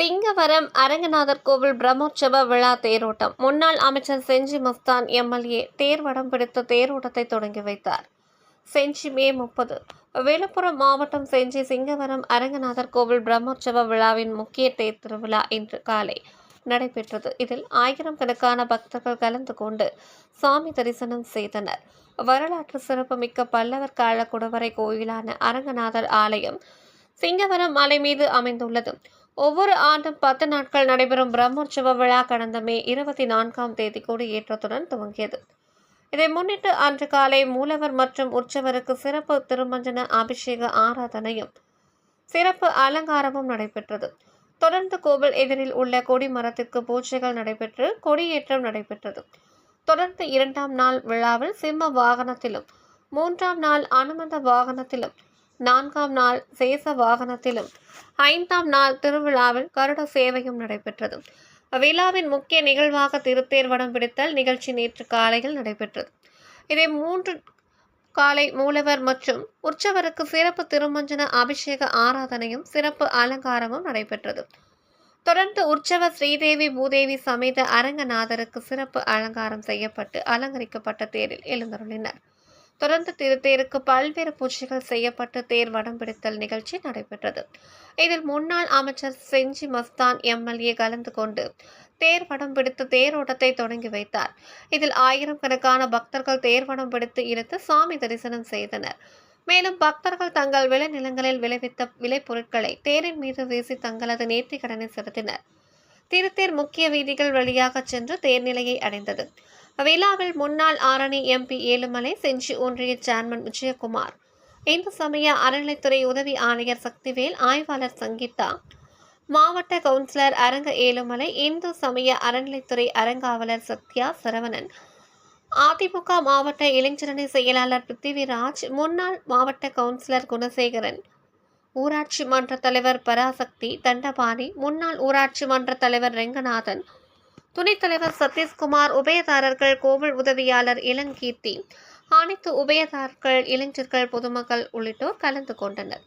சிங்கவரம் அரங்கநாதர் கோவில் பிரம்மோற்சவ விழா தேரோட்டம். முன்னாள் அமைச்சர் செஞ்சி மஸ்தான் எம்எல்ஏ தேர்வடம் பிடித்த தேரோட்டத்தை தொடங்கி வைத்தார். செஞ்சி மே முப்பது. விழுப்புரம் மாவட்டம் செஞ்சி சிங்கவரம் அரங்கநாதர் கோவில் பிரம்மோற்சவ விழாவின் முக்கிய தேர் திருவிழா இன்று காலை நடைபெற்றது. இதில் ஆயிரம் கணக்கான பக்தர்கள் கலந்து கொண்டு சாமி தரிசனம் செய்தனர். வரலாற்று சிறப்புமிக்க பல்லவர் கால குடவரை கோயிலான அரங்கநாதர் ஆலயம் சிங்கவரம் மலை மீது அமைந்துள்ளது. ஒவ்வொரு ஆண்டும் பத்து நாட்கள் நடைபெறும் பிரம்மோற்சவ விழா கடந்த மே இருபத்தி நான்காம் தேதி கொடியேற்றத்துடன் துவங்கியது. இதை முன்னிட்டு அன்று காலை மூலவர் மற்றும் உற்சவருக்கு சிறப்பு திருமஞ்சன அபிஷேக ஆராதனையும் சிறப்பு அலங்காரமும் நடைபெற்றது. தொடர்ந்து கோவில் எதிரில் உள்ள கொடி மரத்திற்கு பூஜைகள் நடைபெற்று கொடியேற்றம் நடைபெற்றது. தொடர்ந்து இரண்டாம் நாள் விழாவில் சிம்ம வாகனத்திலும் மூன்றாம் நாள் அனுமந்த வாகனத்திலும் நான்காம் நாள் சேச வாகனத்திலும் ஐந்தாம் நாள் திருவிழாவில் கருட சேவையும் நடைபெற்றது. விழாவின் முக்கிய நிகழ்வாக திருத்தேர் வடம் பிடித்தல் நிகழ்ச்சி நேற்று காலையில் நடைபெற்றது. இதை மூன்று காலை மூலவர் மற்றும் உற்சவருக்கு சிறப்பு திருமஞ்சன அபிஷேக ஆராதனையும் சிறப்பு அலங்காரமும் நடைபெற்றது. தொடர்ந்து உற்சவ ஸ்ரீதேவி பூதேவி சமேத அரங்கநாதருக்கு சிறப்பு அலங்காரம் செய்யப்பட்டு அலங்கரிக்கப்பட்ட தேரில் எழுந்தருளினர். தொடர்ந்து திருத்தேருக்கு பல்வேறு பூஜைகள் செய்யப்பட்டு தேர் வடம் பிடித்தல் நிகழ்ச்சி நடைபெற்றது. இதில் முன்னாள் அமைச்சர் செஞ்சி மஸ்தான் எம்எல்ஏ கலந்து கொண்டு தேர் வடம் பிடித்து தேரோட்டத்தை தொடங்கி வைத்தார். இதில் ஆயிரம் கணக்கான பக்தர்கள் தேர் வடம் பிடித்து இழுத்து சாமி தரிசனம் செய்தனர். மேலும் பக்தர்கள் தங்கள் விளைநிலங்களில் விளைவித்த விளைபொருட்களை தேரின் மீது வீசி தங்களது நேர்த்திக் கடனை செலுத்தினர். திருத்தேர் முக்கிய வீதிகள் வழியாக சென்று தேர்நிலையை அடைந்தது. விழாவில் முன்னாள் ஆரணி எம்பி ஏழுமலை செஞ்சி ஒன்றிய சேர்மன் விஜயகுமார். இந்து சமய அறநிலைத்துறை உதவி ஆணையர் சக்திவேல் ஆய்வாளர் சங்கீதா. மாவட்ட கவுன்சிலர் அரங்க ஏழுமலை இந்து சமய அறநிலைத்துறை அறங்காவலர் சத்யா சரவணன். அதிமுக மாவட்ட இளைஞரணி செயலாளர் பிருத்திவிராஜ் முன்னாள் மாவட்ட கவுன்சிலர் குணசேகரன். ஊராட்சி மன்ற தலைவர் பராசக்தி தண்டபாணி. முன்னாள் ஊராட்சி மன்ற தலைவர் ரெங்கநாதன். துணைத் தலைவர் சதீஷ்குமார் உபயதாரர்கள் கோவில் உதவியாளர் இளங்கீர்த்தி அனைத்து உபயதாரர்கள் இளைஞர்கள் பொதுமக்கள் உள்ளிட்டோர் கலந்து கொண்டனர்.